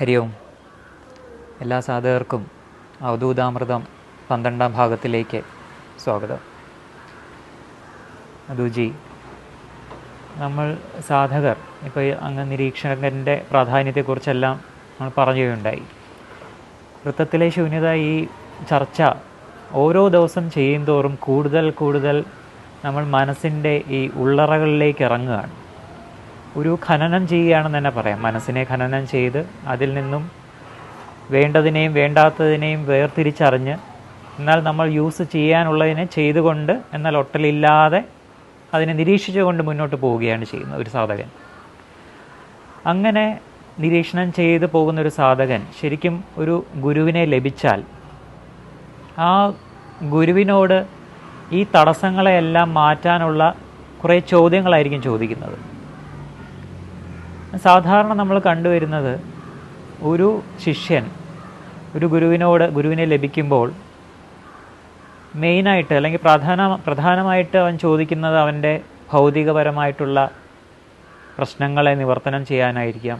ഹരി ഓം. എല്ലാ സാധകർക്കും അവധൂതാമൃതം പന്ത്രണ്ടാം ഭാഗത്തിലേക്ക് സ്വാഗതം. അതുജി നമ്മൾ സാധകർ ഇപ്പോൾ അങ്ങ് നിരീക്ഷകന്റെ പ്രാധാന്യത്തെക്കുറിച്ചെല്ലാം നമ്മൾ പറയുകയുണ്ടായി വൃത്തത്തിലെ ശൂന്യത ഈ ചർച്ച ഓരോ ദിവസം ചെയ്യും തോറും കൂടുതൽ കൂടുതൽ നമ്മൾ മനസ്സിന്റെ ഈ ഉള്ളറകളിലേക്ക് ഇറങ്ങുകയാണ്. ഒരു ഖനനം ചെയ്യുകയാണെന്ന് തന്നെ പറയാം. മനസ്സിനെ ഖനനം ചെയ്ത് അതിൽ നിന്നും വേണ്ടതിനെയും വേണ്ടാത്തതിനെയും വേർതിരിച്ചറിഞ്ഞ് എന്നാൽ നമ്മൾ യൂസ് ചെയ്യാനുള്ളതിനെ ചെയ്തുകൊണ്ട് എന്നാൽ ഒട്ടലില്ലാതെ അതിനെ നിരീക്ഷിച്ചുകൊണ്ട് മുന്നോട്ട് പോവുകയാണ് ചെയ്യുന്നത് ഒരു സാധകൻ. അങ്ങനെ നിരീക്ഷണം ചെയ്ത് പോകുന്ന ഒരു സാധകൻ ശരിക്കും ഒരു ഗുരുവിനെ ലഭിച്ചാൽ ആ ഗുരുവിനോട് ഈ തടസ്സങ്ങളെയെല്ലാം മാറ്റാനുള്ള കുറേ ചോദ്യങ്ങളായിരിക്കും ചോദിക്കുന്നത്. സാധാരണ നമ്മൾ കണ്ടുവരുന്നത് ഒരു ശിഷ്യൻ ഒരു ഗുരുവിനോട് ഗുരുവിനെ ലഭിക്കുമ്പോൾ മെയിനായിട്ട് അല്ലെങ്കിൽ പ്രധാന പ്രധാനമായിട്ട് അവൻ ചോദിക്കുന്നത് അവന്റെ ഭൗതികപരമായിട്ടുള്ള പ്രശ്നങ്ങളെ നിവർത്തനം ചെയ്യാനായിരിക്കാം.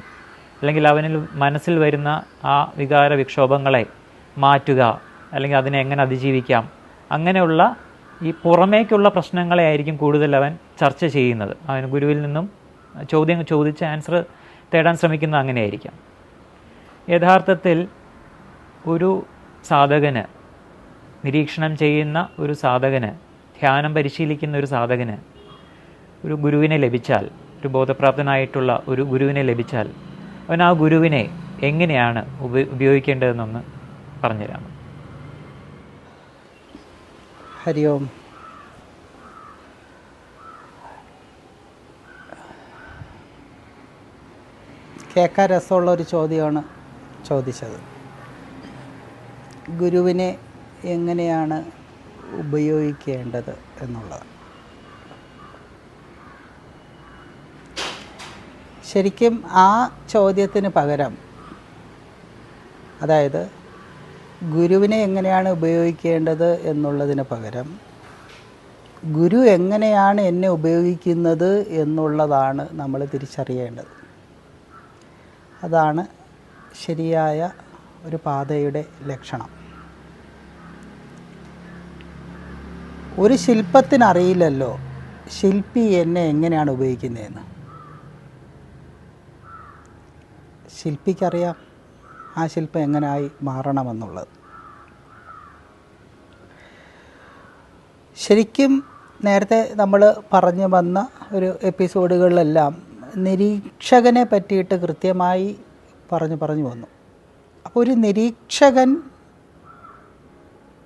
അല്ലെങ്കിൽ അവനിൽ മനസ്സിൽ വരുന്ന ആ വികാര വിക്ഷോഭങ്ങളെ മാറ്റുക അല്ലെങ്കിൽ അതിനെ എങ്ങനെ അതിജീവിക്കാം. അങ്ങനെയുള്ള ഈ പുറമേക്കുള്ള പ്രശ്നങ്ങളെ ആയിരിക്കും കൂടുതൽ അവൻ ചർച്ച ചെയ്യുന്നത്. അവൻ ഗുരുവിൽ നിന്നും ചോദ്യം ചോദിച്ച് ആൻസർ തേടാൻ ശ്രമിക്കുന്നത് അങ്ങനെയായിരിക്കാം. യഥാർത്ഥത്തിൽ ഒരു സാധകന് നിരീക്ഷണം ചെയ്യുന്ന ഒരു സാധകന് ധ്യാനം പരിശീലിക്കുന്ന ഒരു സാധകന് ഒരു ഗുരുവിനെ ലഭിച്ചാൽ ഒരു ബോധപ്രാപ്തനായിട്ടുള്ള ഒരു ഗുരുവിനെ ലഭിച്ചാൽ അവൻ ആ ഗുരുവിനെ എങ്ങനെയാണ് ഉപ ഉപയോഗിക്കേണ്ടതെന്നൊന്ന് പറഞ്ഞുതരാം ഹരി ഓം കേൾക്കാൻ രസമുള്ള ഒരു ചോദ്യമാണ് ചോദിച്ചത്. ഗുരുവിനെ എങ്ങനെയാണ് ഉപയോഗിക്കേണ്ടത് എന്നുള്ളത്? ശരിക്കും ആ ചോദ്യത്തിന് പകരം അതായത് ഗുരുവിനെ എങ്ങനെയാണ് ഉപയോഗിക്കേണ്ടത് എന്നുള്ളതിന് പകരം ഗുരു എങ്ങനെയാണ് എന്നെ ഉപയോഗിക്കുന്നത് എന്നുള്ളതാണ് നമ്മൾ തിരിച്ചറിയേണ്ടത്. അതാണ് ശരിയായ ഒരു പാതയുടെ ലക്ഷണം. ഒരു ശില്പത്തിനറിയില്ലല്ലോ ശില്പി എന്നെ എങ്ങനെയാണ് ഉപയോഗിക്കുന്നതെന്ന്. ശില്പിക്കറിയാം ആ ശില്പം എങ്ങനെയായി മാറണമെന്നുള്ളത്. ശരിക്കും നേരത്തെ നമ്മൾ പറഞ്ഞു വന്ന ഒരു എപ്പിസോഡുകളിലെല്ലാം നിരീക്ഷകനെ പറ്റിയിട്ട് കൃത്യമായി പറഞ്ഞു പറഞ്ഞു വന്നു. അപ്പോൾ ഒരു നിരീക്ഷകൻ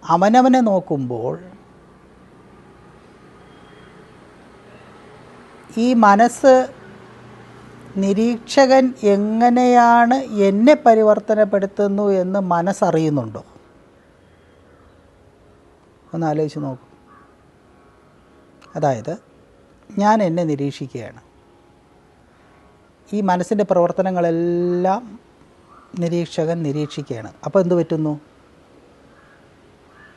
അവനവനെ നോക്കുമ്പോൾ ഈ മനസ്സ് നിരീക്ഷകൻ എങ്ങനെയാണ് എന്നെ പരിവർത്തനപ്പെടുത്തുന്നു എന്ന് മനസ്സറിയുന്നുണ്ടോ? ഒന്ന് ആലോചിച്ച് നോക്കൂ. അതായത് ഞാൻ എന്നെ നിരീക്ഷിക്കുകയാണ്. ഈ മനസ്സിന്റെ പ്രവർത്തനങ്ങളെല്ലാം നിരീക്ഷകൻ നിരീക്ഷിക്കുകയാണ്. അപ്പോൾ എന്ത് പറ്റുന്നു?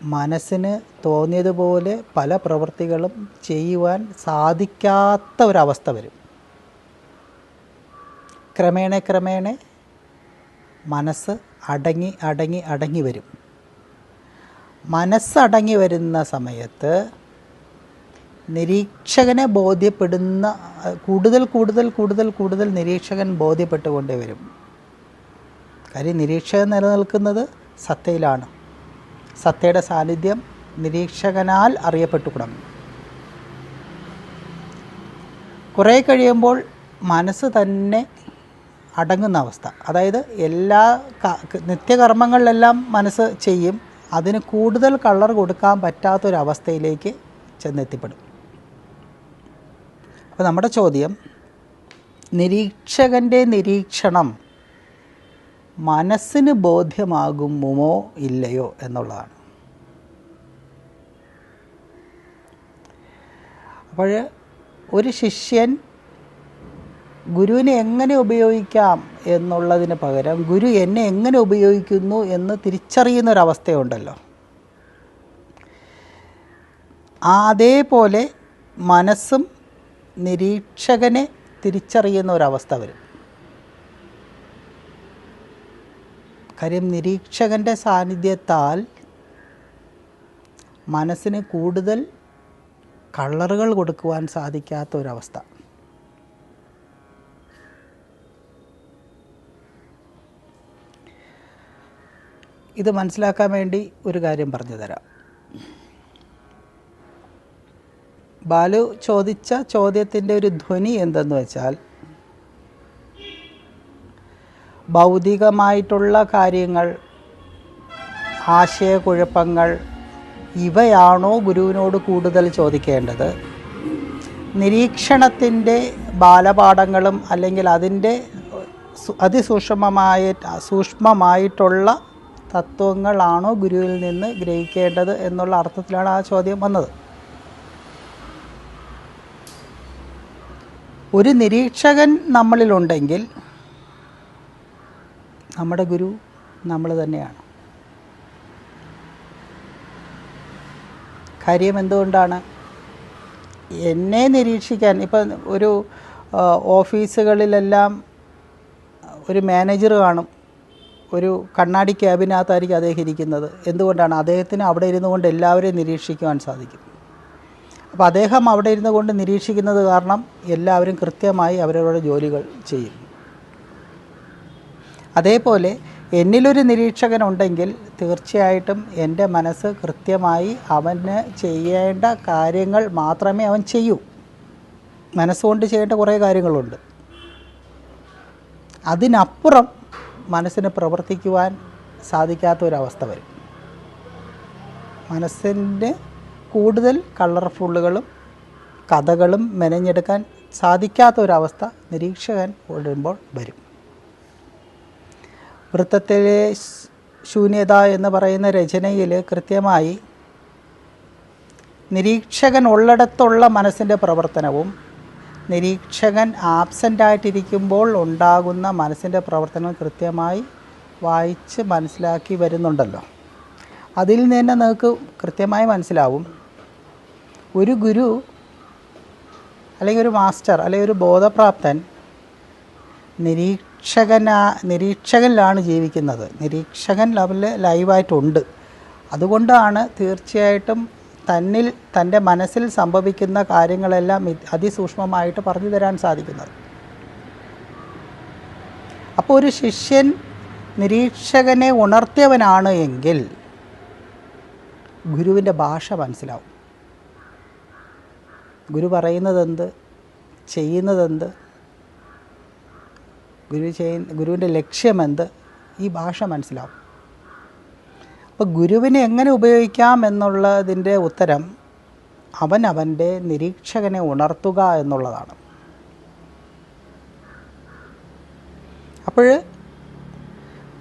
മനസ്സിന് തോന്നിയതുപോലെ പല പ്രവൃത്തികളും ചെയ്യുവാൻ സാധിക്കാത്ത ഒരവസ്ഥ വരും. ക്രമേണ ക്രമേണ മനസ്സ് അടങ്ങി അടങ്ങി അടങ്ങി വരും. മനസ്സടങ്ങി വരുന്ന സമയത്ത് നിരീക്ഷകനെ ബോധ്യപ്പെടുന്ന കൂടുതൽ കൂടുതൽ കൂടുതൽ കൂടുതൽ നിരീക്ഷകൻ ബോധ്യപ്പെട്ടുകൊണ്ടേ വരും. കാര്യം നിരീക്ഷകൻ നിലനിൽക്കുന്നത് സത്തയിലാണ്. സത്തയുടെ സാന്നിധ്യം നിരീക്ഷകനാൽ അറിയപ്പെട്ടു തുടങ്ങും കുറേ കഴിയുമ്പോൾ മനസ്സ് തന്നെ അടങ്ങുന്ന അവസ്ഥ. അതായത് എല്ലാ നിത്യകർമ്മങ്ങളിലെല്ലാം മനസ്സ് ചെയ്യും. അതിന് കൂടുതൽ കളർ കൊടുക്കാൻ പറ്റാത്തൊരവസ്ഥയിലേക്ക് ചെന്നെത്തിപ്പെടും. അപ്പോൾ നമ്മുടെ ചോദ്യം നിരീക്ഷകന്റെ നിരീക്ഷണം മനസ്സിന് ബോധ്യമാകുമോ ഇല്ലയോ എന്നുള്ളതാണ്. അപ്പോൾ ഒരു ശിഷ്യൻ ഗുരുവിനെ എങ്ങനെ ഉപയോഗിക്കാം എന്നുള്ളതിന് പകരം ഗുരു എന്നെ എങ്ങനെ ഉപയോഗിക്കുന്നു എന്ന് തിരിച്ചറിയുന്ന ഒരവസ്ഥയുണ്ടല്ലോ അതേപോലെ മനസ്സും നിരീക്ഷകനെ തിരിച്ചറിയുന്ന ഒരവസ്ഥ വരും. കാര്യം നിരീക്ഷകന്റെ സാന്നിധ്യത്താൽ മനസ്സിന് കൂടുതൽ കളറുകൾ കൊടുക്കുവാൻ സാധിക്കാത്ത ഒരവസ്ഥ. ഇത് മനസ്സിലാക്കാൻ വേണ്ടി ഒരു കാര്യം പറഞ്ഞു തരാം. ബാലു ചോദിച്ച ചോദ്യത്തിന്റെ ഒരു ധ്വനി എന്തെന്ന് വെച്ചാൽ ഭൗതികമായിട്ടുള്ള കാര്യങ്ങൾ ആശയക്കുഴപ്പങ്ങൾ ഇവയാണോ ഗുരുവിനോട് കൂടുതൽ ചോദിക്കേണ്ടത്? നിരീക്ഷണത്തിന്റെ ബാലപാഠങ്ങളും അല്ലെങ്കിൽ അതിന്റെ അതിസൂക്ഷ്മമായ സൂക്ഷ്മമായിട്ടുള്ള തത്വങ്ങളാണോ ഗുരുവിൽ നിന്ന് ഗ്രഹിക്കേണ്ടത് എന്നുള്ള അർത്ഥത്തിലാണ് ആ ചോദ്യം വന്നത്. ഒരു നിരീക്ഷകൻ നമ്മളിലുണ്ടെങ്കിൽ നമ്മുടെ ഗുരു നമ്മൾ തന്നെയാണ്. കാര്യം എന്തുകൊണ്ടാണ്? എന്നെ നിരീക്ഷിക്കാൻ ഇപ്പം ഒരു ഓഫീസുകളിലെല്ലാം ഒരു മാനേജർ കാണും. ഒരു കണ്ണാടി ക്യാബിനകത്തായിരിക്കും അദ്ദേഹം ഇരിക്കുന്നത്. എന്തുകൊണ്ടാണ്? അദ്ദേഹത്തിന് അവിടെ ഇരുന്നു കൊണ്ട് എല്ലാവരെയും നിരീക്ഷിക്കുവാൻ സാധിക്കും. അപ്പോൾ അദ്ദേഹം അവിടെ ഇരുന്നു കൊണ്ട് നിരീക്ഷിക്കുന്നത് കാരണം എല്ലാവരും കൃത്യമായി അവരവരുടെ ജോലികൾ ചെയ്യും അതേപോലെ എന്നിലൊരു നിരീക്ഷകനുണ്ടെങ്കിൽ തീർച്ചയായിട്ടും എന്റെ മനസ്സ് കൃത്യമായി അവന് ചെയ്യേണ്ട കാര്യങ്ങൾ മാത്രമേ അവൻ ചെയ്യൂ. മനസ്സുകൊണ്ട് ചെയ്യേണ്ട കുറേ കാര്യങ്ങളുണ്ട്. അതിനപ്പുറം മനസ്സിന് പ്രവർത്തിക്കുവാൻ സാധിക്കാത്ത ഒരവസ്ഥ വരും. മനസ്സിന്റെ കൂടുതൽ കളർഫുള്ളുകളും കഥകളും മെനഞ്ഞെടുക്കാൻ സാധിക്കാത്ത ഒരവസ്ഥ നിരീക്ഷകൻ വരുമ്പോൾ വരും. വൃത്തത്തിലെ ശൂന്യത എന്ന് പറയുന്ന രചനയിൽ കൃത്യമായി നിരീക്ഷകൻ ഉള്ളിടത്തുള്ള മനസ്സിന്റെ പ്രവർത്തനവും നിരീക്ഷകൻ ആബ്സെന്റായിട്ടിരിക്കുമ്പോൾ ഉണ്ടാകുന്ന മനസ്സിന്റെ പ്രവർത്തനം കൃത്യമായി വായിച്ച് മനസ്സിലാക്കി വരുന്നുണ്ടല്ലോ. അതിൽ നിന്ന് നിങ്ങൾക്ക് കൃത്യമായി മനസ്സിലാവും. ഒരു ഗുരു അല്ലെങ്കിൽ ഒരു മാസ്റ്റർ അല്ലെങ്കിൽ ഒരു ബോധപ്രാപ്തൻ നിരീക്ഷകനാ നിരീക്ഷകനിലാണ് ജീവിക്കുന്നത്. നിരീക്ഷകൻ ലെവലിൽ ലൈവായിട്ടുണ്ട്. അതുകൊണ്ടാണ് തീർച്ചയായിട്ടും തന്നിൽ തന്റെ മനസ്സിൽ സംഭവിക്കുന്ന കാര്യങ്ങളെല്ലാം അതിസൂക്ഷ്മമായിട്ട് പറഞ്ഞു തരാൻ സാധിക്കുന്നത്. അപ്പോൾ ഒരു ശിഷ്യൻ നിരീക്ഷകനെ ഉണർത്തിയവനാണ് എങ്കിൽ ഗുരുവിന്റെ ഭാഷ മനസ്സിലാവും. ഗുരു പറയുന്നതെന്ത്? ചെയ്യുന്നതെന്ത്? ഗുരു ചെയ്യുന്ന ഗുരുവിന്റെ ലക്ഷ്യമെന്ത്? ഈ ഭാഷ മനസ്സിലാവും. അപ്പോൾ ഗുരുവിനെ എങ്ങനെ ഉപയോഗിക്കാം എന്നുള്ളതിന്റെ ഉത്തരം അവൻ അവന്റെ നിരീക്ഷകനെ ഉണർത്തുക എന്നുള്ളതാണ്. അപ്പോൾ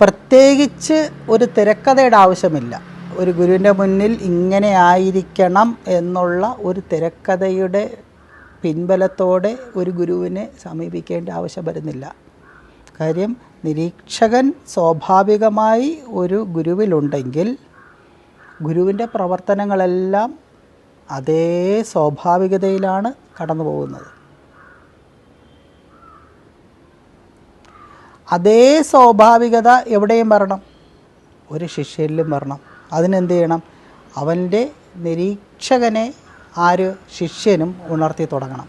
പ്രത്യേകിച്ച് ഒരു തിരക്കഥയുടെ ആവശ്യമില്ല. ഒരു ഗുരുവിന്റെ മുന്നിൽ ഇങ്ങനെ ആയിരിക്കണം എന്നുള്ള ഒരു തിരക്കഥയുടെ പിൻബലത്തോടെ ഒരു ഗുരുവിനെ സമീപിക്കേണ്ട ആവശ്യം വരുന്നില്ല. കാര്യം നിരീക്ഷകൻ സ്വാഭാവികമായി ഒരു ഗുരുവിലുണ്ടെങ്കിൽ ഗുരുവിന്റെ പ്രവർത്തനങ്ങളെല്ലാം അതേ സ്വാഭാവികതയിലാണ് കടന്നു പോകുന്നത്. അതേ സ്വാഭാവികത എവിടെയും വരണം. ഒരു ശിഷ്യനിലും വരണം. അതിനെന്ത് ചെയ്യണം അവന്റെ നിരീക്ഷകനെ ആര് ശിഷ്യനും ഉണർത്തി തുടങ്ങണം.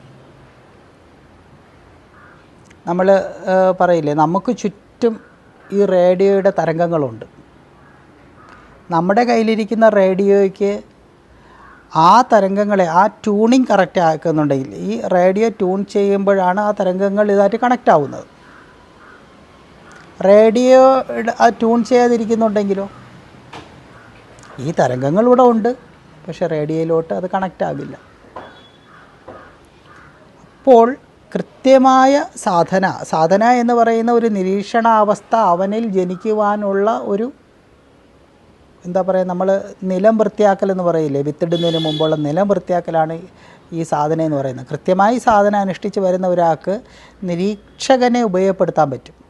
നമ്മൾ പറയില്ലേ നമുക്ക് ചുറ്റും ഈ റേഡിയോയുടെ തരംഗങ്ങളുണ്ട്. നമ്മുടെ കയ്യിലിരിക്കുന്ന റേഡിയോയ്ക്ക് ആ തരംഗങ്ങളെ ആ ട്യൂണിങ് കറക്റ്റ് ആക്കുന്നുണ്ടെങ്കിൽ ഈ റേഡിയോ ട്യൂൺ ചെയ്യുമ്പോഴാണ് ആ തരംഗങ്ങൾ ഇതായിട്ട് കണക്റ്റ് ആവുന്നത് റേഡിയോ ആ ട്യൂൺ ചെയ്യാതിരിക്കുന്നുണ്ടെങ്കിലോ ഈ തരംഗങ്ങൾ ഇവിടെ ഉണ്ട്. പക്ഷെ റേഡിയോയിലോട്ട് അത് കണക്റ്റ് ആകില്ല. അപ്പോൾ കൃത്യമായ സാധന സാധന എന്ന് പറയുന്ന ഒരു നിരീക്ഷണാവസ്ഥ അവനിൽ ജനിക്കുവാനുള്ള ഒരു എന്താ പറയുക നമ്മൾ നിലം വൃത്തിയാക്കൽ എന്ന് പറയില്ലേ? വിത്തിടുന്നതിന് മുമ്പുള്ള നിലം വൃത്തിയാക്കലാണ് ഈ സാധന എന്ന് പറയുന്നത്. കൃത്യമായി സാധന അനുഷ്ഠിച്ച് വരുന്ന ഒരാൾക്ക് നിരീക്ഷകനെ ഉപയോഗപ്പെടുത്താൻ പറ്റും.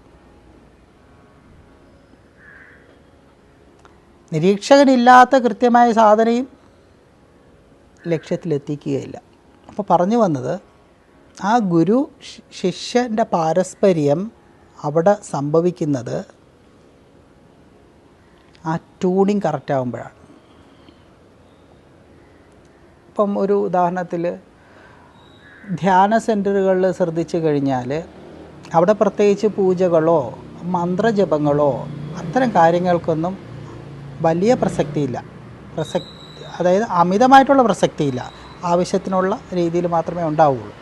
നിരീക്ഷകനില്ലാത്ത കൃത്യമായ സാധനയും ലക്ഷ്യത്തിലെത്തിക്കുകയില്ല. അപ്പോൾ പറഞ്ഞു വന്നത് ആ ഗുരു ശിഷ്യന്റെ പാരസ്പര്യം അവിടെ സംഭവിക്കുന്നത് ആ ട്യൂണിങ് കറക്റ്റ് ആകുമ്പോഴാണ് ഇപ്പം ഒരു ഉദാഹരണത്തിൽ ധ്യാന സെന്ററുകളിൽ ശ്രദ്ധിച്ചു കഴിഞ്ഞാൽ അവിടെ പ്രത്യേകിച്ച് പൂജകളോ മന്ത്രജപങ്ങളോ അത്തരം കാര്യങ്ങൾക്കൊന്നും വലിയ പ്രസക്തിയില്ല. പ്രസക്തി അതായത് അമിതമായിട്ടുള്ള പ്രസക്തിയില്ല. ആവശ്യത്തിനുള്ള രീതിയിൽ മാത്രമേ ഉണ്ടാവുകയുള്ളൂ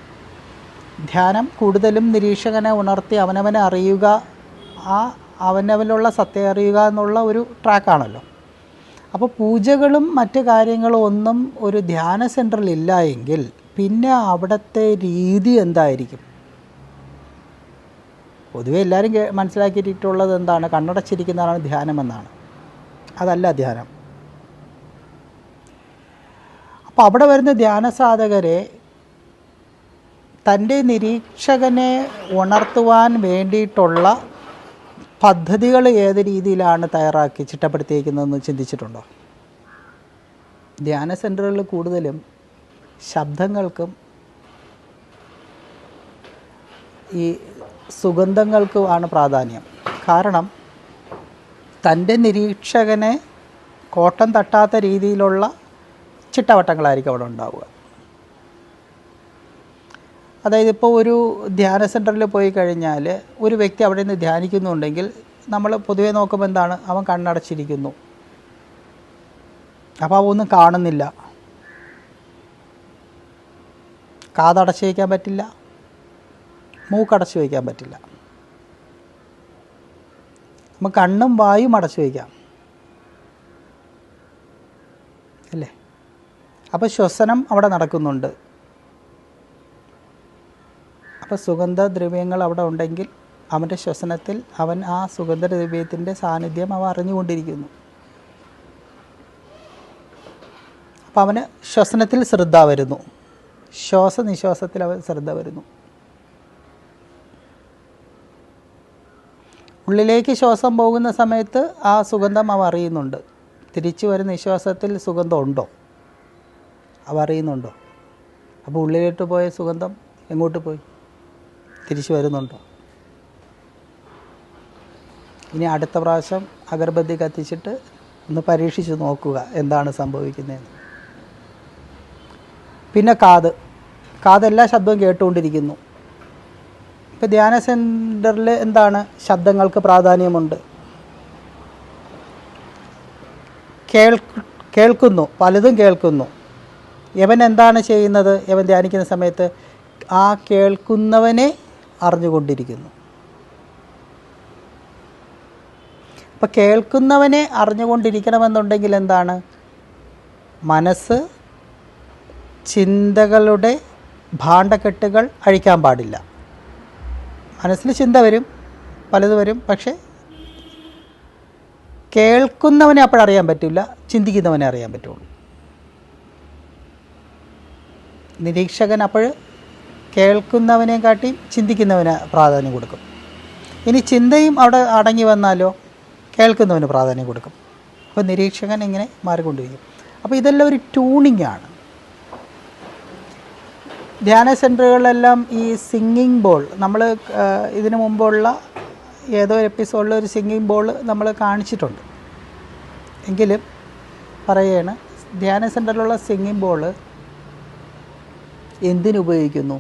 ധ്യാനം കൂടുതലും നിരീക്ഷകനെ ഉണർത്തി അവനവനെ അറിയുക ആ അവനവനിലുള്ള സത്യം അറിയുക എന്നുള്ള ഒരു ട്രാക്കാണല്ലോ. അപ്പോൾ പൂജകളും മറ്റ് കാര്യങ്ങളും ഒന്നും ഒരു ധ്യാന സെന്ററിൽ ഇല്ല എങ്കിൽ പിന്നെ അവിടുത്തെ രീതി എന്തായിരിക്കും? പൊതുവെ എല്ലാവരും മനസ്സിലാക്കിയിട്ടുള്ളത് എന്താണ്? കണ്ണടച്ചിരിക്കുന്നതാണ് ധ്യാനമെന്നാണ്. അതല്ല ധ്യാനം. അപ്പോൾ അവിടെ വരുന്ന ധ്യാനസാധകരെ തന്റെ നിരീക്ഷകനെ ഉണർത്തുവാൻ വേണ്ടിയിട്ടുള്ള പദ്ധതികൾ ഏത് രീതിയിലാണ് തയ്യാറാക്കി ചിട്ടപ്പെടുത്തിയിരിക്കുന്നതെന്ന് ചിന്തിച്ചിട്ടുണ്ടോ? ധ്യാന സെന്ററുകളിൽ കൂടുതലും ശബ്ദങ്ങൾക്കും ഈ സുഗന്ധങ്ങൾക്കുമാണ് പ്രാധാന്യം. കാരണം തന്റെ നിരീക്ഷകനെ കോട്ടം തട്ടാത്ത രീതിയിലുള്ള ചിട്ടവട്ടങ്ങളായിരിക്കും അവിടെ ഉണ്ടാവുക. അതായത് ഇപ്പോൾ ഒരു ധ്യാന സെന്ററിൽ പോയി കഴിഞ്ഞാൽ ഒരു വ്യക്തി അവിടെ നിന്ന് ധ്യാനിക്കുന്നുണ്ടെങ്കിൽ നമ്മൾ പൊതുവെ നോക്കുമ്പോൾ എന്താണ്? അവൻ കണ്ണടച്ചിരിക്കുന്നു. അപ്പോൾ അവ ഒന്നും കാണുന്നില്ല. കാതടച്ച് വയ്ക്കാൻ പറ്റില്ല. മൂക്കടച്ച് വയ്ക്കാൻ പറ്റില്ല. നമുക്ക് കണ്ണും വായും അടച്ചു വയ്ക്കാം. അല്ലേ? അപ്പോൾ ശ്വസനം അവിടെ നടക്കുന്നുണ്ട്. അപ്പോൾ സുഗന്ധദ്രവ്യങ്ങൾ അവിടെ ഉണ്ടെങ്കിൽ അവന്റെ ശ്വസനത്തിൽ അവൻ ആ സുഗന്ധദ്രവ്യത്തിന്റെ സാന്നിധ്യം അവ അറിഞ്ഞുകൊണ്ടിരിക്കുന്നു. അപ്പോൾ അവന് ശ്വസനത്തിൽ ശ്രദ്ധ വരുന്നു. ശ്വാസനിശ്വാസത്തിൽ അവൻ ശ്രദ്ധ വരുന്നു. ഉള്ളിലേക്ക് ശ്വാസം പോകുന്ന സമയത്ത് ആ സുഗന്ധം അവ അറിയുന്നുണ്ട്. തിരിച്ചു വരുന്ന നിശ്വാസത്തിൽ സുഗന്ധം ഉണ്ടോ അവ അറിയുന്നുണ്ടോ? അപ്പോൾ ഉള്ളിലോട്ട് പോയ സുഗന്ധം എങ്ങോട്ട് പോയി? തിരിച്ചു വരുന്നുണ്ടോ? ഇനി അടുത്ത പ്രാവശ്യം അഗർബത്തി കത്തിച്ചിട്ട് ഒന്ന് പരീക്ഷിച്ച് നോക്കുക എന്താണ് സംഭവിക്കുന്നതെന്ന്. പിന്നെ കാത്. കാതെല്ലാ ശബ്ദവും കേട്ടുകൊണ്ടിരിക്കുന്നു. ഇപ്പോൾ ധ്യാന സെന്ററിൽ എന്താണ് ശബ്ദങ്ങൾക്ക് പ്രാധാന്യമുണ്ട്? കേൾ കേൾക്കുന്നു പലതും കേൾക്കുന്നു. യവൻ എന്താണ് ചെയ്യുന്നത്? യവൻ ധ്യാനിക്കുന്ന സമയത്ത് ആ കേൾക്കുന്നവനെ അറിഞ്ഞുകൊണ്ടിരിക്കുന്നു. അപ്പം കേൾക്കുന്നവനെ അറിഞ്ഞുകൊണ്ടിരിക്കണമെന്നുണ്ടെങ്കിൽ എന്താണ്? മനസ്സ് ചിന്തകളുടെ ഭാണ്ഡക്കെട്ടുകൾ അഴിക്കാൻ പാടില്ല. മനസ്സിൽ ചിന്ത വരും പലത് വരും. പക്ഷേ കേൾക്കുന്നവനെ അപ്പോഴറിയാൻ പറ്റില്ല ചിന്തിക്കുന്നവനെ അറിയാൻ പറ്റുള്ളൂ. നിരീക്ഷകൻ അപ്പോൾ കേൾക്കുന്നവനെ കാട്ടി ചിന്തിക്കുന്നവന് പ്രാധാന്യം കൊടുക്കും. ഇനി ചിന്തയും അവിടെ അടങ്ങി വന്നാലോ കേൾക്കുന്നവന് പ്രാധാന്യം കൊടുക്കും. അപ്പോൾ നിരീക്ഷകൻ ഇങ്ങനെ മാറിക്കൊണ്ടിരിക്കും. അപ്പോൾ ഇതെല്ലാം ഒരു ട്യൂണിംഗ് ആണ്. ധ്യാന സെന്ററുകളിലെല്ലാം ഈ സിംഗിങ് ബോൾ നമ്മൾ ഇതിനു മുമ്പുള്ള ഏതോ എപ്പിസോഡിൽ ഒരു സിംഗിങ് ബോൾ നമ്മൾ കാണിച്ചിട്ടുണ്ട്. എങ്കിലും പറയുകയാണ് ധ്യാന സെന്ററിലുള്ള സിംഗിങ് ബോൾ എന്തിനുപയോഗിക്കുന്നു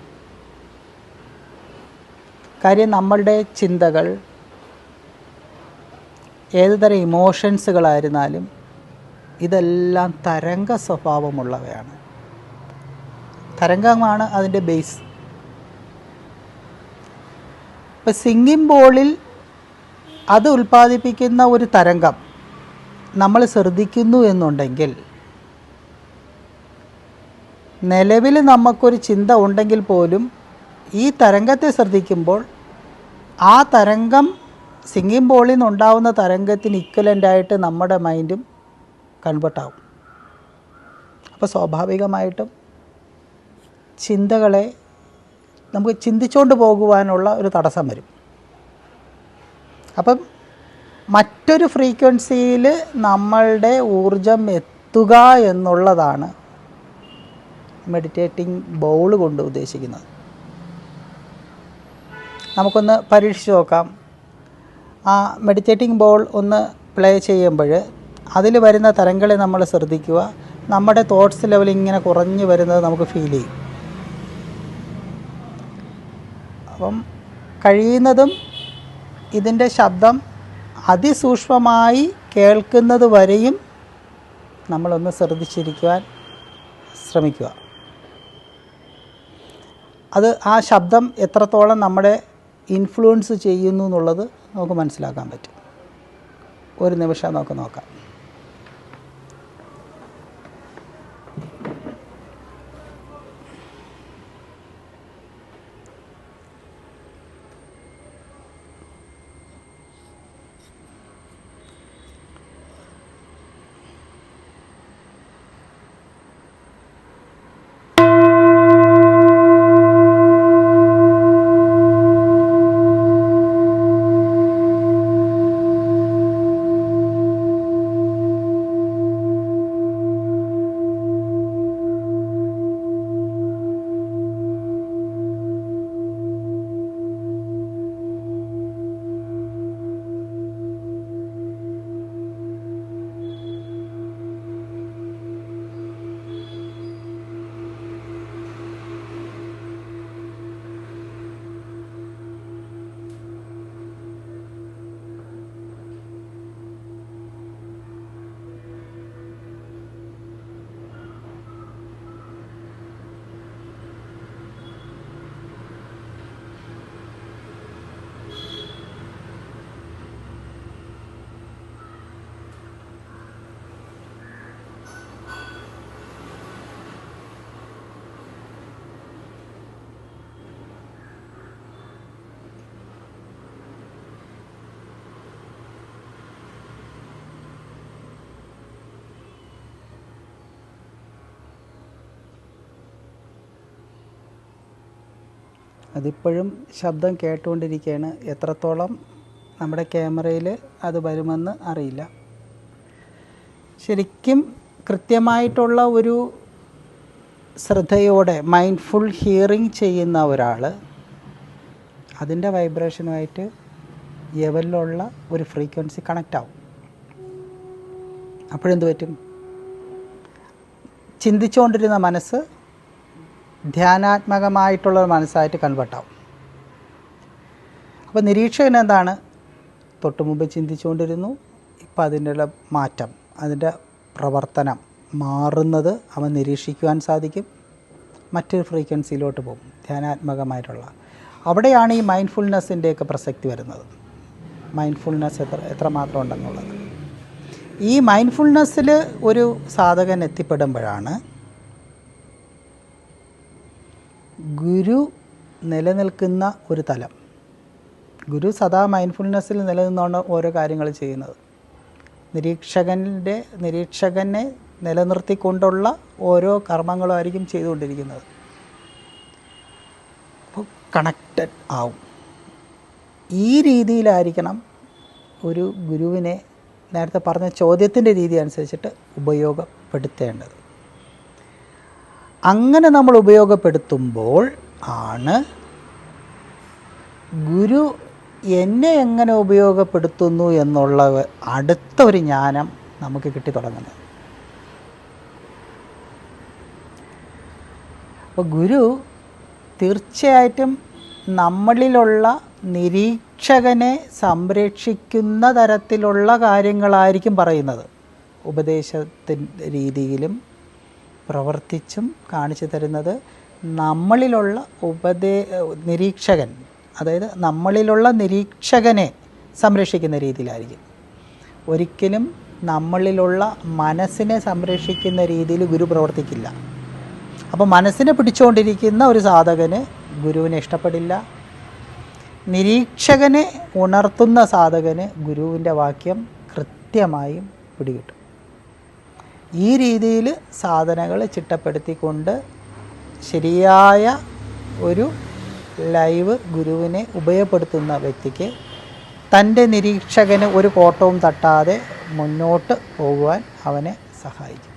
കാര്യം നമ്മളുടെ ചിന്തകൾ ഏത് തരം ഇമോഷൻസുകളായിരുന്നാലും ഇതെല്ലാം തരംഗ സ്വഭാവമുള്ളവയാണ് തരംഗമാണ് അതിന്റെ ബേസ് ഇപ്പം സിംഗിങ് ബോളിൽ അത് ഉൽപ്പാദിപ്പിക്കുന്ന ഒരു തരംഗം നമ്മൾ ശ്രദ്ധിക്കുന്നു എന്നുണ്ടെങ്കിൽ നിലവിൽ നമുക്കൊരു ചിന്ത ഉണ്ടെങ്കിൽ പോലും ഈ തരംഗത്തെ ശ്രദ്ധിക്കുമ്പോൾ ആ തരംഗം സിംഗിങ് ബോളിൽ നിന്നുണ്ടാവുന്ന തരംഗത്തിന് ഇക്വലന്റായിട്ട് നമ്മുടെ മൈൻഡും കൺവേർട്ടാവും അപ്പോൾ സ്വാഭാവികമായിട്ടും ചിന്തകളെ നമുക്ക് ചിന്തിച്ചുകൊണ്ട് പോകുവാനുള്ള ഒരു തടസ്സം വരും. അപ്പം മറ്റൊരു ഫ്രീക്വൻസിയിൽ നമ്മളുടെ ഊർജം എത്തുക എന്നുള്ളതാണ് മെഡിറ്റേറ്റിംഗ് ബൗൾ കൊണ്ട് ഉദ്ദേശിക്കുന്നത്. നമുക്കൊന്ന് പരീക്ഷിച്ച് നോക്കാം. ആ മെഡിറ്റേറ്റിംഗ് ബോൾ ഒന്ന് പ്ലേ ചെയ്യുമ്പോൾ അതിൽ വരുന്ന തരങ്ങളെ നമ്മൾ ശ്രദ്ധിക്കുക. നമ്മുടെ തോട്ട്സ് ലെവൽ ഇങ്ങനെ കുറഞ്ഞു വരുന്നത് നമുക്ക് ഫീൽ ചെയ്യും. അപ്പം കഴിയുന്നതും ഇതിന്റെ ശബ്ദം അതിസൂക്ഷ്മമായി കേൾക്കുന്നത് വരെയും നമ്മളൊന്ന് ശ്രദ്ധിച്ചിരിക്കുവാൻ ശ്രമിക്കുക. അത് ആ ശബ്ദം എത്രത്തോളം നമ്മുടെ ഇൻഫ്ലുവൻസ് ചെയ്യുന്നു എന്നുള്ളത് നമുക്ക് മനസ്സിലാക്കാൻ പറ്റും. ഒരു നിമിഷം നമുക്ക് നോക്കാം. അതിപ്പോഴും ശബ്ദം കേട്ടുകൊണ്ടിരിക്കുകയാണ്. എത്രത്തോളം നമ്മുടെ ക്യാമറയിൽ അത് വരുമെന്ന് അറിയില്ല. ശരിക്കും കൃത്യമായിട്ടുള്ള ഒരു ശ്രദ്ധയോടെ മൈൻഡ്ഫുൾ ഹിയറിങ് ചെയ്യുന്ന ഒരാൾ അതിന്റെ വൈബ്രേഷനുമായിട്ട് ലെവലിലുള്ള ഒരു ഫ്രീക്വൻസി കണക്റ്റ് ആവും. അപ്പോഴെന്ത് പറ്റും? ചിന്തിച്ചുകൊണ്ടിരുന്ന മനസ്സ് ധ്യാനാത്മകമായിട്ടുള്ള മനസ്സായിട്ട് കൺവേർട്ട് അപ്പോൾ നിരീക്ഷകൻ എന്താണ്? തൊട്ട് മുമ്പ് ചിന്തിച്ചുകൊണ്ടിരുന്നു. ഇപ്പോൾ അതിന്റെ മാറ്റം അതിന്റെ പ്രവർത്തനം മാറുന്നത് അവൻ നിരീക്ഷിക്കുവാൻ സാധിക്കും. മറ്റൊരു ഫ്രീക്വൻസിയിലോട്ട് പോകും ധ്യാനാത്മകമായിട്ടുള്ള. അവിടെയാണ് ഈ മൈൻഡ്ഫുൾനെസ്സിന്റെയൊക്കെ പ്രസക്തി വരുന്നത്. മൈൻഡ്ഫുൾനെസ് എത്ര എത്രമാത്രം ഉണ്ടെന്നുള്ളത്. ഈ മൈൻഡ്ഫുൾനെസ്സിൽ ഒരു സാധകൻ എത്തിപ്പെടുമ്പോഴാണ് ഗുരു നിലനിൽക്കുന്ന ഒരു തലം. ഗുരു സദാ മൈൻഡ്ഫുൾനെസ്സിൽ നിലനിന്നാണ് ഓരോ കാര്യങ്ങൾ ചെയ്യുന്നത്. നിരീക്ഷകന്റെ നിരീക്ഷകനെ നിലനിർത്തിക്കൊണ്ടുള്ള ഓരോ കർമ്മങ്ങളുമായിരിക്കും ചെയ്തുകൊണ്ടിരിക്കുന്നത്. അപ്പോൾ കണക്റ്റഡ് ആവും. ഈ രീതിയിലായിരിക്കണം ഒരു ഗുരുവിനെ നേരത്തെ പറഞ്ഞ ചോദ്യത്തിന്റെ രീതി അനുസരിച്ചിട്ട് ഉപയോഗപ്പെടുത്തേണ്ടത്. അങ്ങനെ നമ്മൾ ഉപയോഗപ്പെടുത്തുമ്പോൾ ആണ് ഗുരു എന്നെ എങ്ങനെ ഉപയോഗപ്പെടുത്തുന്നു എന്നുള്ള അടുത്ത ഒരു ജ്ഞാനം നമുക്ക് കിട്ടി തുടങ്ങുന്നത്. അപ്പോൾ ഗുരു തീർച്ചയായിട്ടും നമ്മളിലുള്ള നിരീക്ഷകനെ സംരക്ഷിക്കുന്ന തരത്തിലുള്ള കാര്യങ്ങളായിരിക്കും പറയുന്നത്. ഉപദേശത്തിന്റെ രീതിയിലും പ്രവർത്തിച്ചും കാണിച്ചു തരുന്നത് നമ്മളിലുള്ള ഉപദേ നിരീക്ഷകൻ അതായത് നമ്മളിലുള്ള നിരീക്ഷകനെ സംരക്ഷിക്കുന്ന രീതിയിലായിരിക്കും. ഒരിക്കലും നമ്മളിലുള്ള മനസ്സിനെ സംരക്ഷിക്കുന്ന രീതിയിൽ ഗുരു പ്രവർത്തിക്കില്ല. അപ്പോൾ മനസ്സിനെ പിടിച്ചുകൊണ്ടിരിക്കുന്ന ഒരു സാധകന് ഗുരുവിനെ ഇഷ്ടപ്പെടില്ല. നിരീക്ഷകനെ ഉണർത്തുന്ന സാധകന് ഗുരുവിന്റെ വാക്യം കൃത്യമായും പിടികിട്ടും. ഈ രീതിയിൽ സാധനങ്ങൾ ചിട്ടപ്പെടുത്തിക്കൊണ്ട് ശരിയായ ഒരു ലൈവ് ഗുരുവിനെ ഉപയോഗപ്പെടുത്തുന്ന വ്യക്തിക്ക് തന്റെ നിരീക്ഷകന് ഒരു കോട്ടവും തട്ടാതെ മുന്നോട്ട് പോകുവാൻ അവനെ സഹായിക്കും.